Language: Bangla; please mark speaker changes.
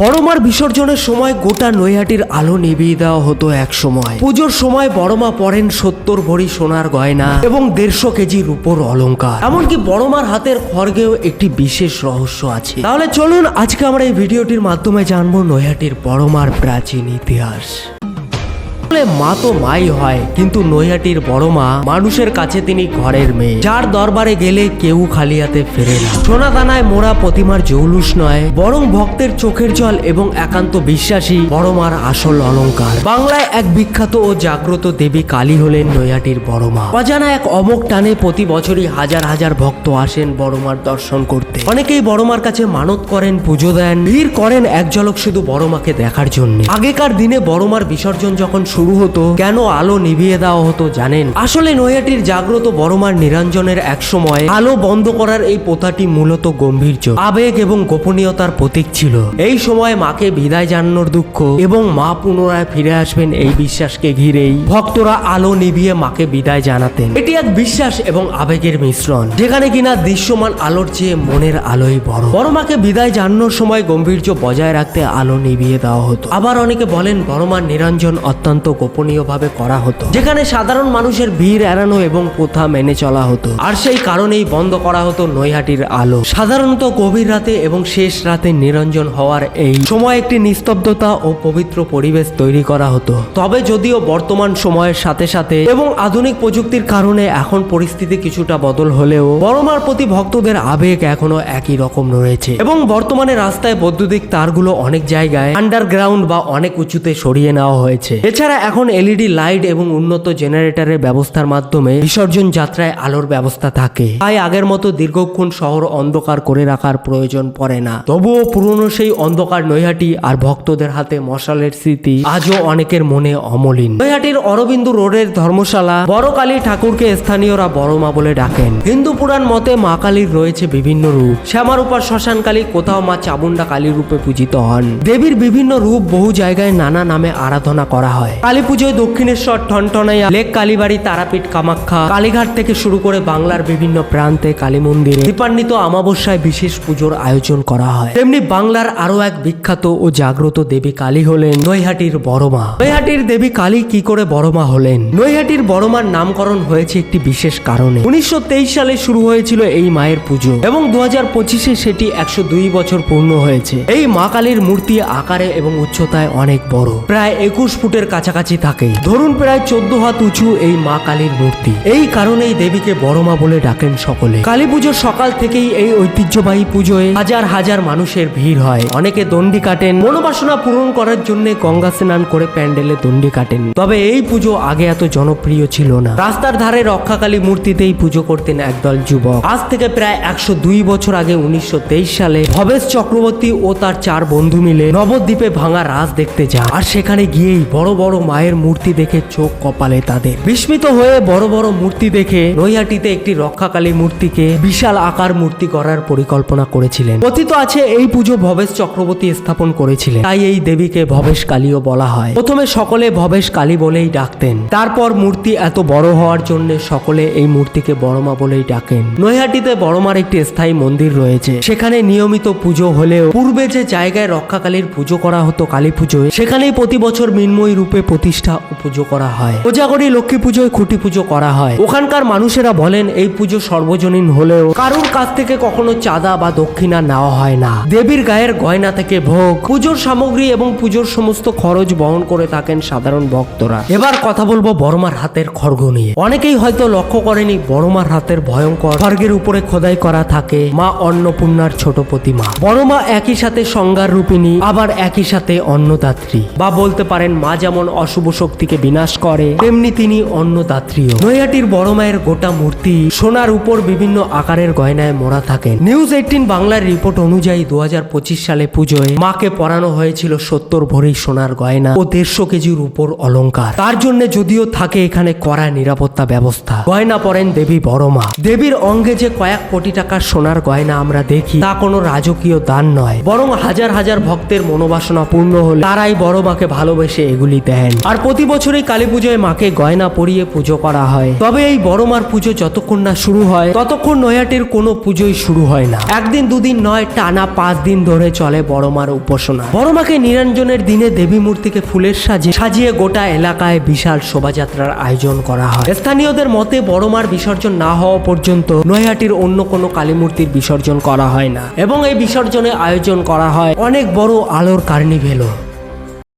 Speaker 1: বড়মার বিসর্জনের সময় গোটা নৈহাটির আলো নিভিয়ে দেওয়া হতো এক সময়। পুজোর সময় বড়মা পরেন সত্তর ভরি সোনার গয়না এবং দেড়শো কেজি রূপোর অলঙ্কার এমনকি বড়মার হাতের খড়গেও একটি বিশেষ রহস্য আছে। তাহলে চলুন আজকে আমরা এই ভিডিওটির মাধ্যমে জানব নৈহাটির বড়মার প্রাচীন ইতিহাস। মা তো মাই হয়, কিন্তু নৈহাটির বড় মা মানুষের কাছে তিনি ঘরের মেয়ে। যার দরবারে গেলে কেউ খালি হাতে ফেরে না। সোনা দানায় মোড়া প্রতিমার জৌলুস নয়, বরং ভক্তের চোখের জল এবং একান্ত বিশ্বাসী বড় মার আসল অলংকার। বাংলায় এক বিখ্যাত ও জাগ্রত দেবী কালী হলেন নৈহাটির বড় মা। অজানা এক অমোক টানে প্রতি বছরই হাজার হাজার ভক্ত আসেন বড় মার দর্শন করতে। অনেকেই বড় মার কাছে মানত করেন, পুজো দেন, ভিড় করেন এক ঝলক শুধু বড় মাকে দেখার জন্য। আগেকার দিনে বড় মার বিসর্জন যখন শুরু হতো, কেন আলো নিভিয়ে দেওয়া হতো জানেন? আসলে নৈহাটির জাগ্রত বড় মার নিরঞ্জনের এক সময় আলো বন্ধ করার এই প্রথাটি মূলত গম্ভীর্য, আবেগ এবং গোপনীয়তার প্রতীক ছিল। এই সময় মাকে বিদায় জানানোর দুঃখ এবং মা পুনরায় ফিরে আসবেন এই বিশ্বাসকে ঘিরেই। ভক্তরা আলো নিভিয়ে মাকে বিদায় জানাতেন। এটি এক বিশ্বাস এবং আবেগের মিশ্রণ, যেখানে কিনা দৃশ্যমান আলোর চেয়ে মনের আলোই বড়। বড় মাকে বিদায় জানানোর সময় গম্ভীর্য বজায় রাখতে আলো নিভিয়ে দেওয়া হতো। আবার অনেকে বলেন বড় মার নিরঞ্জন অত্যন্ত গোপনীয়ভাবে করা হতো। যেখানে সাধারণ মানুষের ভিড় এড়ানো এবং প্রথা মেনে চলা হতো। আর সেই কারণেই বন্ধ করা হতো নৈহাটির আলো। সাধারণত গভীর রাতে এবং শেষ রাতে নিরঞ্জন হওয়ার এই সময় একটি নিস্তব্ধতা ও পবিত্র পরিবেশ তৈরি করা হতো। তবে যদিও বর্তমান সময়ের সাথে সাথে এবং আধুনিক প্রযুক্তির কারণে এখন পরিস্থিতি কিছুটা বদল হলেও বড়মার প্রতি ভক্তদের আবেগ এখনও একই রকম রয়েছে। এবং বর্তমানে রাস্তায় বৈদ্যুতিক তারগুলো অনেক জায়গায় আন্ডারগ্রাউন্ড বা অনেক উঁচুতে সরিয়ে নেওয়া হয়েছে। এছাড়া এখন এলইডি লাইট এবং উন্নত জেনারেটরের ব্যবস্থার মাধ্যমে বিসর্জন যাত্রায় আলোর ব্যবস্থা থাকে। তাই আগের মতো দীর্ঘক্ষণ শহর অন্ধকার করে রাখার প্রয়োজন পড়ে না। তবুও পুরনো সেই অন্ধকার নৈহাটি আর ভক্তদের হাতে মশালের স্মৃতি আজও অনেকের মনে অমলিন। নৈহাটির অরবিন্দু রোডের ধর্মশালা বড় কালী ঠাকুরকে স্থানীয়রা বড় মা বলে ডাকেন। হিন্দু পুরাণ মতে মা কালীর রয়েছে বিভিন্ন রূপ। শ্যামারূপা শ্মশান কালী কোথাও মা চামুন্ডা কালী রূপে পূজিত হন। দেবীর বিভিন্ন রূপ বহু জায়গায় নানা নামে আরাধনা করা হয়। কালী পুজোয় দক্ষিণেশ্বর ঠনঠনাইয়া লেক কালীবাড়ি, তারাপীঠ, কামাখ্যা, কালীঘাট থেকে শুরু করে বাংলার বিভিন্ন প্রান্তে কালী মন্দিরে দীপান্বিত আমাবস্যায় বিশেষ পুজোর আয়োজন করা হয়। তেমনি বাংলার আরও এক বিখ্যাত ও জাগ্রত দেবী কালী হলেন নৈহাটির বড়মা। নৈহাটির দেবী কালী কি করে বড়মা হলেন? নৈহাটির বড়মার নামকরণ হয়েছে একটি বিশেষ কারণে। উনিশশো তেইশ সালে শুরু হয়েছিল এই মায়ের পুজো এবং দু হাজার পঁচিশে সেটি একশো দুই বছর পূর্ণ হয়েছে। এই মা কালীর মূর্তি আকারে এবং উচ্চতায় অনেক বড়। প্রায় একুশ ফুটের কাছাকাছি থাকে ধরুন প্রায় চোদ্দ হাত উঁচু এই মা কালীর মূর্তি। এই কারণেই দেবীকে বড় মা বলে ডাকেন সকলে। কালী পুজোর সকাল থেকেই এই ঐতিহ্যবাহী পুজোয় হাজার হাজার মানুষের ভিড় হয়। অনেকে দণ্ডি কাটেন। মনোবাসনা পূরণ করার জন্য গঙ্গা স্নান করে প্যান্ডেলে দণ্ডি কাটেন। তবে এই পুজো আগে এত জনপ্রিয় ছিল না। রাস্তার ধারে রক্ষাকালী মূর্তিতেই পুজো করতেন একদল যুবক। আজ থেকে প্রায় একশো দুই বছর আগে উনিশশো তেইশ সালে ভবেশ চক্রবর্তী ও তার চার বন্ধু মিলে নবদ্বীপে ভাঙা রাজ দেখতে যান। আর সেখানে গিয়েই বড় বড় মায়ের মূর্তি দেখে চোখ কপালে তাদের। বিস্মিত হয়ে বড় বড় মূর্তি দেখে নৈহাটিতে একটি রক্ষাকালী মূর্তিকে বিশাল আকার মূর্তি করার পরিকল্পনা করেছিলেন। কথিত আছে, এই পুজো ভবেশ চক্রবর্তী স্থাপন করেছিলেন। তাই এই দেবীকে ভবেশ কালীও বলা হয়। প্রথমে সকলে ভবেশ কালী বলেই ডাকতেন। তারপর মূর্তি এত বড় হওয়ার জন্য সকলে এই মূর্তিকে বড়মা বলেই ডাকেন। নৈহাটিতে বড়মার একটি স্থায়ী মন্দির রয়েছে। সেখানে নিয়মিত পুজো হলেও পূর্বে যে জায়গায় রক্ষাকালীর পুজো করা হতো কালী পুজোয়, সেখানেই প্রতি বছর মিনময় রূপে প্রতিষ্ঠা ও পুজো করা হয়। কোজাগরী লক্ষ্মী পুজোয় খুঁটি পুজো করা হয়। ওখানকার মানুষেরা বলেন, এই পুজো সর্বজনীন হলেও কারোর কাছ থেকে কখনো চাঁদা বা দক্ষিণা নেওয়া হয় না। দেবীর গায়ের গয়না থেকে ভোগ, পুজোর সামগ্রী এবং পুজোর সমস্ত খরচ বহন করে থাকেন সাধারণ ভক্তরা। এবার কথা বলব বড়মার হাতের খড়গ নিয়ে। অনেকেই হয়তো লক্ষ্য করেনি, বড়মার হাতের ভয়ঙ্কর খড়গের উপরে খোদাই করা থাকে মা অন্নপূর্ণার ছোট প্রতিমা। বড়মা একই সাথে সংজ্ঞার রূপিণী আবার একই সাথে অন্নদাত্রী। বা বলতে পারেন, মা যেমন অশুভ শক্তিকে বিনাশ করে, তেমনি তিনি অন্নদাত্রীও নৈহাটির বড় মায়ের গোটা মূর্তি সোনার উপর বিভিন্ন আকারের গয়নায় মোড়া থাকেন। নিউজ এইটিন বাংলার রিপোর্ট অনুযায়ী দু হাজার পঁচিশ সালে পুজোয় মাকে পরানো হয়েছিল সত্তর ভরি সোনার গয়না ও দেড়শো কেজির উপর অলংকার। তার জন্য যদিও থাকে এখানে কড়া নিরাপত্তা ব্যবস্থা। গয়না পরেন দেবী বড়মা দেবীর অঙ্গে যে কয়েক কোটি টাকার সোনার গয়না আমরা দেখি, তা কোনো রাজকীয় দান নয়। বরং হাজার হাজার ভক্তের মনোবাসনা পূর্ণ হলে তারাই বড় মাকে ভালোবেসে এগুলি দেন। দেন আর প্রতি বছরই কালী পুজোয় মাকে গয়না পরিয়ে পুজো করা হয়। তবে এই বড় মার পুজো যতক্ষণ না শুরু হয়, ততক্ষণ নৈহাটির কোনো পুজোই শুরু হয় না। একদিন, দুদিন নয়, টানা পাঁচ দিন ধরে চলে বড় মার উপাসনা। বড় মাকে নিরঞ্জনের দিনে দেবী মূর্তিকে ফুলের সাজে, সাজিয়ে গোটা এলাকায় বিশাল শোভাযাত্রার আয়োজন করা হয়। স্থানীয়দের মতে বড় মার বিসর্জন না হওয়া পর্যন্ত নৈহাটির অন্য কোনো কালী মূর্তির বিসর্জন করা হয় না। এবং এই বিসর্জনে আয়োজন করা হয় অনেক বড় আলোর কার্নিভেলও।